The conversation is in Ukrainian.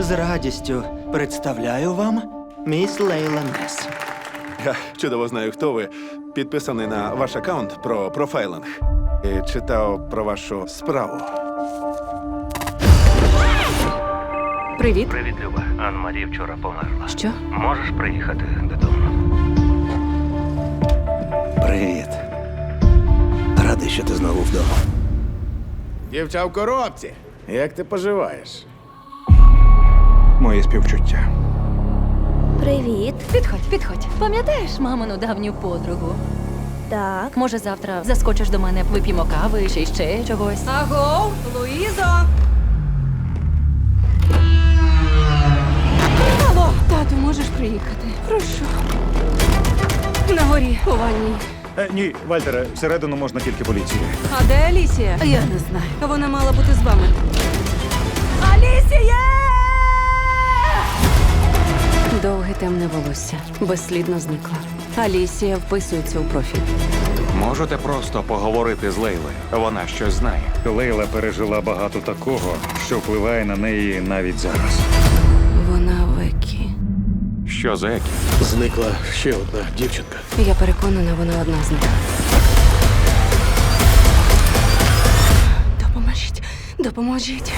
З радістю представляю вам міс Лейла Нес. Я чудово знаю, хто ви. Підписаний на ваш аккаунт про профайлинг. І читав про вашу справу. Привіт. Привіт, Люба. Анна-Марі вчора померла. Що? Можеш приїхати додому? Привіт. Радий, що ти знову вдома. Дівча в коробці. Як ти поживаєш? Моє співчуття. Привіт. Підходь, підходь. Пам'ятаєш мамину давню подругу? Так. Може, завтра заскочиш до мене, вип'ємо кави чи ще чогось. Аго, Луїзо! Алло, тату, можеш приїхати? Прошу. На горі, у ванні. Е, ні, Вальтере, всередину можна тільки поліції. А де Алісія? Я не знаю. Вона мала бути з вами. Довге темне волосся. Безслідно зникло. Алісія вписується у профіль. Можете просто поговорити з Лейлою. Вона щось знає. Лейла пережила багато такого, що впливає на неї навіть зараз. Вона в Екі. Що за які? Зникла ще одна дівчинка. Я переконана, вона одна з них. Допоможіть, допоможіть.